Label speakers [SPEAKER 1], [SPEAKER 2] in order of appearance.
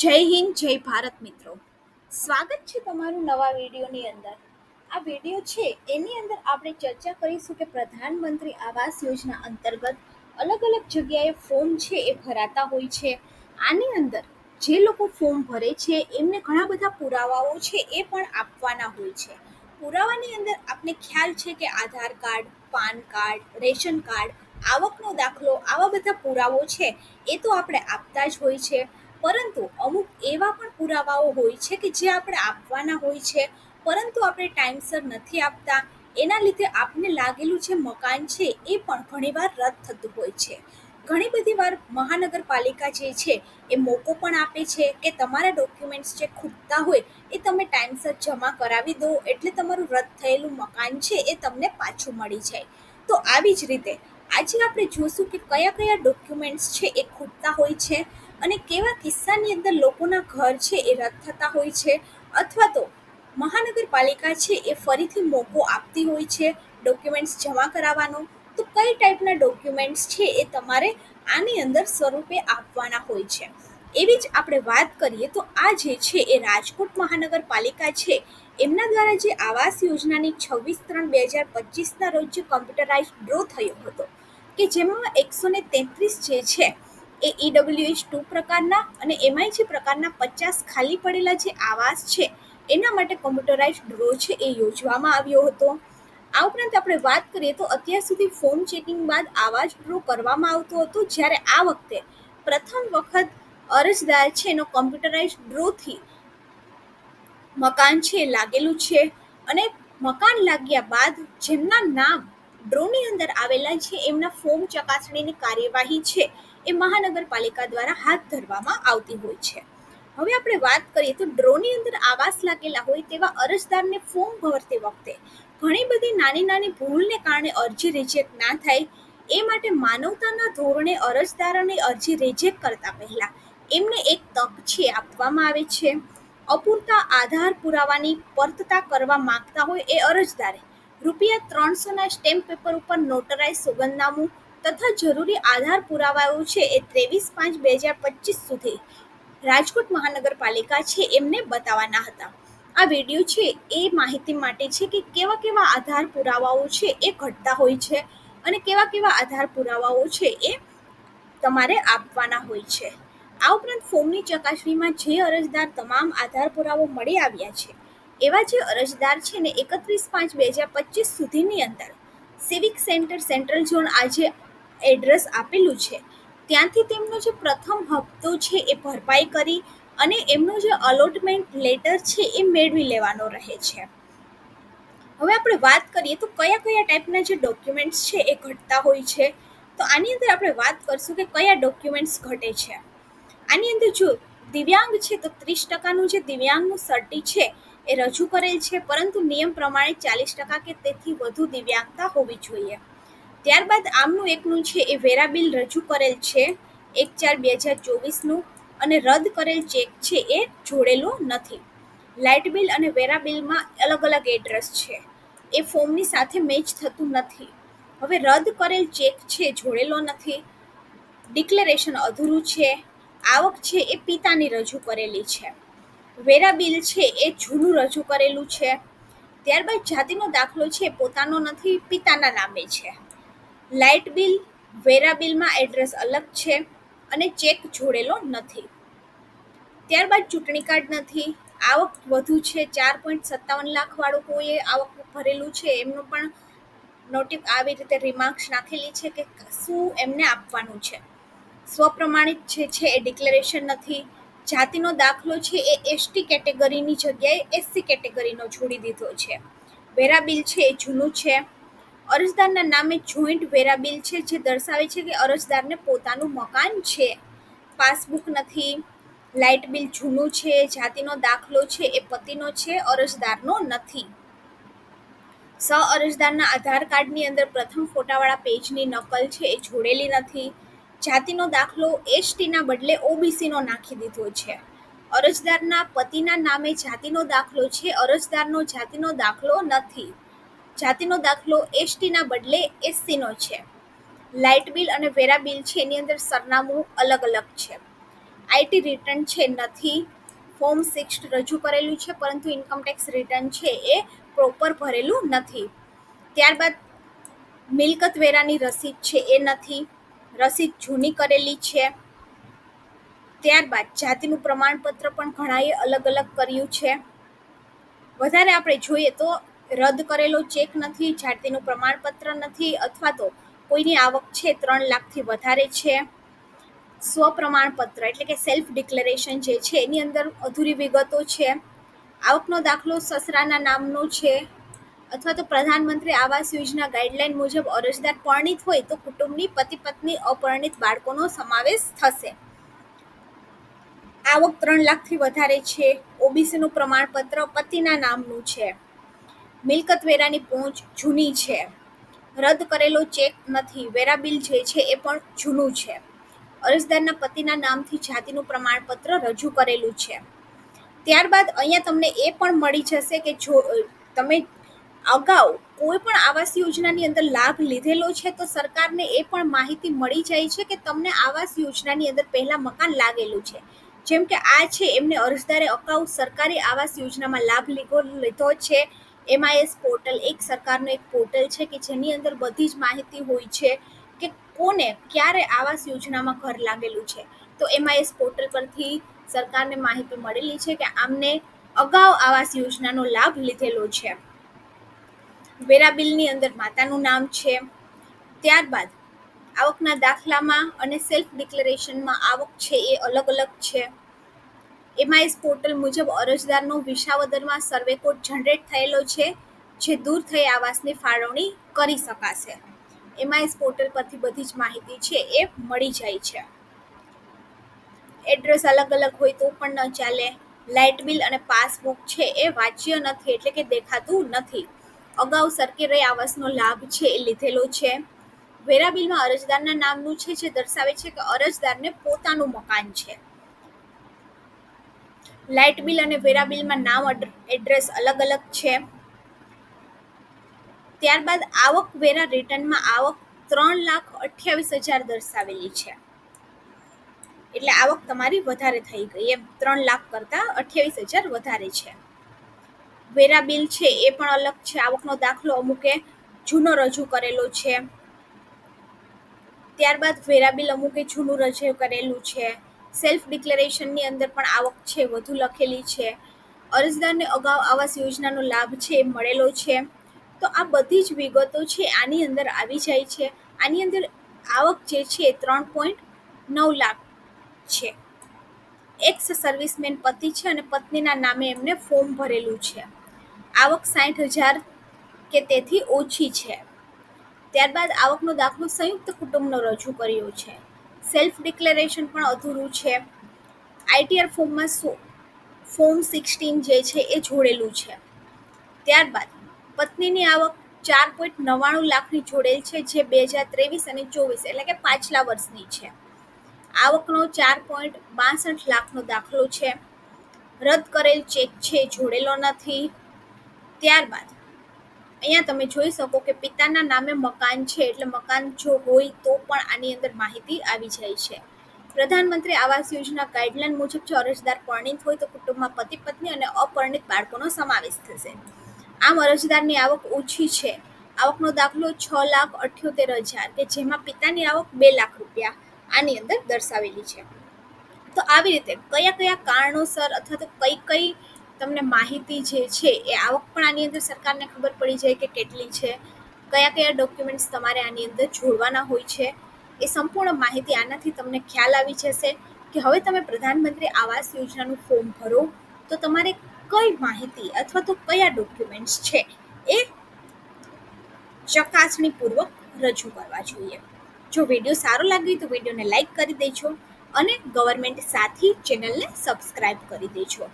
[SPEAKER 1] જય હિન્દ, જય ભારત મિત્રો. સ્વાગત છે તમારું નવા વિડીયોની અંદર. આ વીડિયો છે, એની અંદર આપણે ચર્ચા કરીશું કે પ્રધાનમંત્રી આવાસ યોજના અંતર્ગત અલગ અલગ જગ્યાએ ફોર્મ છે એ ભરાતા હોય છે. આની અંદર જે લોકો ફોર્મ ભરે છે, એમને ઘણા બધા પુરાવાઓ છે એ પણ આપવાના હોય છે. પુરાવાની અંદર આપને ખ્યાલ છે કે Aadhaar card, PAN card, ration card, આવકનો દાખલો, આવા બધા પુરાવો છે એ તો આપણે આપતા જ હોય છે. પરંતુ અમુક એવા પણ પુરાવાઓ હોય છે કે જે આપણે આપવાના હોય છે, પરંતુ આપણે ટાઈમસર નથી આપતા. એના લીધે આપને લાગેલું જે મકાન છે એ પણ ઘણીવાર રદ થતું હોય છે. ઘણી બધી વાર મહાનગરપાલિકા જે છે એ મોકો પણ આપે છે કે તમારા ડોક્યુમેન્ટ્સ જે ખૂટતા હોય એ તમે ટાઈમસર જમા કરાવી દો એટલે તમારું રદ થયેલું મકાન છે એ તમને પાછું મળી જાય. તો આવી જ રીતે આજે આપણે જોશું કે કયા કયા ડોક્યુમેન્ટ્સ છે એ ખૂટતા હોય છે અને કેવા કિસ્સાની અંદર લોકોના ઘર છે એ રદ થતા હોય છે? અથવા તો મહાનગરપાલિકા છે એ ફરીથી મોકો આપતી હોય છે ડોક્યુમેન્ટ્સ જમા કરાવવાનો? તો કઈ ટાઈપના ડોક્યુમેન્ટ્સ છે એ તમારે આની અંદર સ્વરૂપે આપવાના હોય છે? એવી જ આપણે વાત કરીએ તો આ જે છે એ રાજકોટ મહાનગરપાલિકા છે. એમના દ્વારા જે આવાસ યોજનાની છવ્વીસ ત્રણ બે હજાર પચીસના રોજ જે કમ્પ્યુટરાઇઝ ડ્રો થયો હતો, કે જેમાં એકસો ને તેત્રીસ જે છે એ ઈડબ્લ્યુએચ ટુ પ્રકારના અને એમાંય જે પ્રકારના પચાસ ખાલી પડેલા જે આવાસ છે, એના માટે કોમ્પ્યુટરાઇઝ ડ્રો છે એ યોજવામાં આવ્યો હતો. આ ઉપરાંત આપણે વાત કરીએ તો અત્યાર સુધી ફોર્મ ચેકિંગ બાદ આવાજ ડ્રો કરવામાં આવતો હતો, જ્યારે આ વખતે પ્રથમ વખત અરજદાર છે એનો કોમ્પ્યુટરાઇઝ ડ્રોથી મકાન છે લાગેલું છે અને મકાન લાગ્યા બાદ જેમના નામ ડ્રોની અંદર આવેલા છે, એમના ફોર્મ ચકાસણીની કાર્યવાહી છે. એ મહાનગરપાલિકા દ્વારા હાથ ધરવામાં આવતી હોય છે. હવે આપણે વાત કરીએ તો ડ્રોની અંદર આવાસ લાગેલા હોય તેવા અરજદારને ફોર્મ ભરતી વખતે ઘણી બધી નાની નાની ભૂલને કારણે અરજી રિજેક્ટ ના થાય. એ માટે માનવતાના ધોરણે અરજદારોને અરજી રિજેક્ટ કરતા પહેલા એમને એક તક છે આપવામાં આવે છે. અપૂરતા આધાર પુરાવાની પરતતા કરવા માંગતા હોય એ અરજદારે રૂપિયા ત્રણસોના સ્ટેમ્પ પેપર ઉપર નોટરાઇઝ સોગંદનામું તથા જરૂરી આધાર પુરાવાઓ છે એ ત્રેવીસ પાંચ બે હજાર પચીસ સુધી. રાજકોટ મહાનગરપાલિકા છે એમને બતાવવાના હતા. આ વીડિયો છે એ માહિતી માટે છે કે કેવા કેવા આધાર પુરાવાઓ છે એ ઘટતા હોય છે અને કેવા કેવા આધાર પુરાવાઓ છે એ તમારે આપવાના હોય છે. આ ઉપરાંત ફોર્મની ચકાસણીમાં જે અરજદાર તમામ આધાર પુરાવો મળી આવ્યા છે, એવા જે અરજદાર છે ને એકત્રીસ પાંચ બે હજાર પચીસ સુધીની અંદર. સિવિક સેન્ટર સેન્ટ્રલ ઝોન આજે એડ્રેસ આપેલું છે. ત્યાંથી તેમનો જે પ્રથમ હપ્તો છે એ ભરપાઈ કરી અને એમનો જે અલોટમેન્ટ લેટર છે એ મેળવી લેવાનો રહે છે. હવે આપણે વાત કરીએ તો કયા કયા ટાઈપના જે ડોક્યુમેન્ટ્સ છે એ ઘટતા હોય છે? તો આની અંદર આપણે વાત કરશું કે કયા ડોક્યુમેન્ટ્સ ઘટે છે. આની અંદર જો દિવ્યાંગ છે તો ત્રીસ ટકાનું જે દિવ્યાંગનું સર્ટી છે એ રજૂ કરેલ છે, પરંતુ નિયમ પ્રમાણે ચાલીસ ટકા કે તેથી વધુ દિવ્યાંગતા હોવી જોઈએ. ત્યારબાદ આમનું એકનું છે એ વેરા બિલ રજૂ કરેલ છે, એક ચાર બે હજાર ચોવીસનું. અને રદ કરેલ ચેક છે એ જોડેલો નથી. લાઇટ બિલ અને વેરા બિલમાં અલગ અલગ એડ્રેસ છે. એ ફોર્મની સાથે મેચ થતું નથી. હવે રદ કરેલ ચેક છે જોડેલો નથી. ડિક્લેરેશન અધૂરું છે. આવક છે એ પિતાની રજૂ કરેલી છે. વેરા બિલ છે એ જૂનું રજૂ કરેલું છે. ત્યારબાદ જાતિનો દાખલો છે પોતાનો નથી, પિતાના નામે છે. લાઇટ બિલ, વેરા બિલમાં એડ્રેસ અલગ છે અને ચેક જોડેલો નથી. ત્યારબાદ ચૂંટણી કાર્ડ નથી. આવક વધુ છે, ચાર પોઈન્ટ સત્તાવન લાખવાળું કોઈએ આવક ભરેલું છે, એમનું પણ નોટિસ આવી રીતે રિમાર્ક્સ નાખેલી છે કે શું એમને આપવાનું છે. સ્વપ્રમાણિત જે છે એ ડિક્લેરેશન નથી. જાતિનો દાખલો છે એ એસટી કેટેગરીની જગ્યાએ એસસી કેટેગરીનો જોડી દીધો છે. વેરા બિલ છે એ જૂનું છે. અરજદારના નામે જોઈન્ટ વેરા બિલ છે, જે દર્શાવે છે કે અરજદારને પોતાનું મકાન છે. પાસબુક નથી લાઇટ બિલ જૂનું છે, જાતિનો દાખલો છે, એ પતિનો છે, અરજદારનો નથી. સ અરજદારના આધાર કાર્ડની અંદર પ્રથમ ફોટાવાળા પેજની નકલ છે, એ જોડેલી નથી. જાતિનો દાખલો એસટીના બદલે ઓબીસીનો નાખી દીધો છે. અરજદારના પતિના નામે જાતિનો દાખલો છે, અરજદારનો જાતિનો દાખલો નથી. જાતિનો દાખલો એસટીના બદલે એસસીનો છે. લાઇટ બિલ અને વેરા બિલ છે, એની અંદર સરનામું અલગ અલગ છે. આઈટી રિટર્ન છે નથી, ફોર્મ સિક્સ રજૂ કરેલું છે, પરંતુ ઇન્કમટેક્સ રિટર્ન છે એ પ્રોપર ભરેલું નથી. ત્યારબાદ મિલકત વેરાની રસીદ છે એ નથી, રસીદ જૂની કરેલી છે. ત્યારબાદ જાતિનું પ્રમાણપત્ર પણ ઘણાએ અલગ અલગ કર્યું છે. વધારે આપણે જોઈએ તો રદ કરેલો ચેક નથી જાતિનું પ્રમાણપત્ર નથી અથવા તો કોઈની આવક છે ત્રણ લાખથી વધારે છે. સ્વપ્રમાણપત્ર એટલે કે સેલ્ફ ડિક્લેરેશન જે છે, એની અંદર અધૂરી વિગતો છે. આવકનો દાખલો સસરાના નામનો છે અથવા તો પ્રધાનમંત્રી આવાસ યોજના ગાઈડલાઈન મુજબ અરજદાર પરણિત હોય તો કુટુંબની પતિ પત્ની અપરણિત બાળકોનો સમાવેશ થશે. આવક ત્રણ લાખથી વધારે છે. ઓબીસીનું પ્રમાણપત્ર પતિના નામનું છે. મિલકત વેરાની પહોંચ જૂની છે. રદ કરેલો ચેક નથી. વેરા બિલ જે છે એ પણ જૂનું છે. અરજદારના પતિના નામથી જાતિનું પ્રમાણપત્ર રજૂ કરેલું છે. ત્યારબાદ અહીંયા તમને એ પણ મળી જશે કે જો તમે અગાઉ કોઈ પણ આવાસ યોજનાની અંદર લાભ લીધેલો છે તો સરકારને એ પણ માહિતી મળી જાય છે કે તમને આવાસ યોજનાની અંદર પહેલાં મકાન લાગેલું છે. જેમ કે આ છે, એમને અરજદારે અગાઉ સરકારી આવાસ યોજનામાં લાભ લીધો લીધો છે. એમઆઈએસ પોર્ટલ એક સરકારનું એક પોર્ટલ છે કે જેની અંદર બધી જ માહિતી હોય છે કે કોને ક્યારે આવાસ યોજનામાં ઘર લાગેલું છે. તો એમઆઈએસ પોર્ટલ પરથી સરકારને માહિતી મળેલી છે કે આમને અગાઉ આવાસ યોજનાનો લાભ લીધેલો છે. વેરા બિલની અંદર માતાનું નામ છે. ત્યારબાદ આવકના દાખલામાં અને સેલ્ફ ડિક્લેરેશનમાં આવક છે એ અલગ અલગ છે. એમઆઈએસ પોર્ટલ મુજબ અરજદારનો વિસાવદરમાં સર્વે કોડ જનરેટ થયેલો છે, જે દૂર થઈ આવાસની ફાળવણી કરી શકાશે. એમઆઈએસ પોર્ટલ પરથી બધી જ માહિતી છે એ મળી જાય છે. એડ્રેસ અલગ અલગ હોય તો પણ ન ચાલે. લાઇટ બિલ અને પાસબુક છે એ વાંચ્ય નથી એટલે કે દેખાતું નથી. અગાઉ સરકારી આવાસનો લાભ છે એ લીધેલો છે. વેરા બિલમાં અરજદારના નામનું છે, જે દર્શાવે છે કે અરજદારને પોતાનું મકાન છે. લાઇટ બિલ અને વેરા બિલમાં નામ એડ્રેસ અલગ અલગ છે. ત્યારબાદ આવક વેરા રિટર્નમાં આવક ત્રણ લાખ અઠ્યાવીસ હજાર દર્શાવેલી છે. એટલે આવક તમારી વધારે થઈ ગઈ એમ. ત્રણ લાખ કરતાં અઠ્યાવીસ હજાર વધારે છે. વેરા બિલ છે એ પણ અલગ છે. આવકનો દાખલો અમુકે જૂનો રજૂ કરેલો છે. ત્યારબાદ વેરા બિલ અમુકે જૂનું રજૂ કરેલું છે. સેલ્ફ ડિક્લેરેશનની અંદર પણ આવક છે, વધુ લખેલી છે. અરજદારને અગાઉ આવાસ યોજનાનો લાભ છે, એ મળેલો છે. તો આ બધી જ વિગતો છે, આની અંદર આવી જાય છે. આની અંદર આવક જે છે ત્રણ પોઈન્ટ નવ લાખ છે. એક્સ સર્વિસમેન પતિ છે અને પત્નીના નામે એમને ફોર્મ ભરેલું છે. આવક સાઠ હજાર કે તેથી ઓછી છે. ત્યારબાદ આવકનો દાખલો સંયુક્ત કુટુંબનો રજૂ કર્યો છે. સેલ્ફ ડિક્લેરેશન પણ અધૂરું છે. આઈટીઆર ફોર્મમાં ફોર્મ સિક્સટીન જે છે એ જોડેલું છે. ત્યારબાદ પત્નીની આવક ચાર પોઈન્ટ નવ્વાણું લાખની જોડેલ છે, જે બે હજાર ત્રેવીસ અને ચોવીસ એટલે કે પાછલા વર્ષની છે. આવકનો ચાર પોઈન્ટ બાસઠ લાખનો દાખલો છે. રદ કરેલ ચેક છે જોડેલો નથી. ત્યારબાદ અહીંયા તમે જોઈ શકો કે પિતાના નામે મકાન છે, એટલે મકાન જો હોય તો પણ આની અંદર માહિતી આવી જાય છે. પ્રધાનમંત્રી આવાસ યોજના ગાઈડલાઈન મુજબ જો અરજદાર પરણિત હોય તો કુટુંબમાં પતિ પત્ની અને અપરણિત બાળકોનો સમાવેશ થશે. આમ અરજદારની આવક ઓછી છે. આવકનો દાખલો છ લાખ અઠ્યોતેર હજાર કે જેમાં પિતાની આવક બે લાખ રૂપિયા આની અંદર દર્શાવેલી છે. તો આવી રીતે કયા કયા કારણોસર અથવા તો કઈ કઈ તમને માહિતી જે છે એ આવક પણ આની અંદર સરકારને ખબર પડી જાય કે કેટલી છે, કયા કયા ડોક્યુમેન્ટ્સ તમારે આની અંદર જોડવાના હોય છે, એ સંપૂર્ણ માહિતી આનાથી તમને ખ્યાલ આવી જશે કે હવે તમે પ્રધાનમંત્રી આવાસ યોજનાનું ફોર્મ ભરો તો તમારે કઈ માહિતી અથવા તો કયા ડોક્યુમેન્ટ્સ છે એ ચકાસણીપૂર્વક રજૂ કરવા જોઈએ. જો વીડિયો સારો લાગ્યો તો વિડીયોને લાઈક કરી દેજો અને ગવર્મેન્ટ સાથી ચેનલને સબસ્ક્રાઈબ કરી દેજો.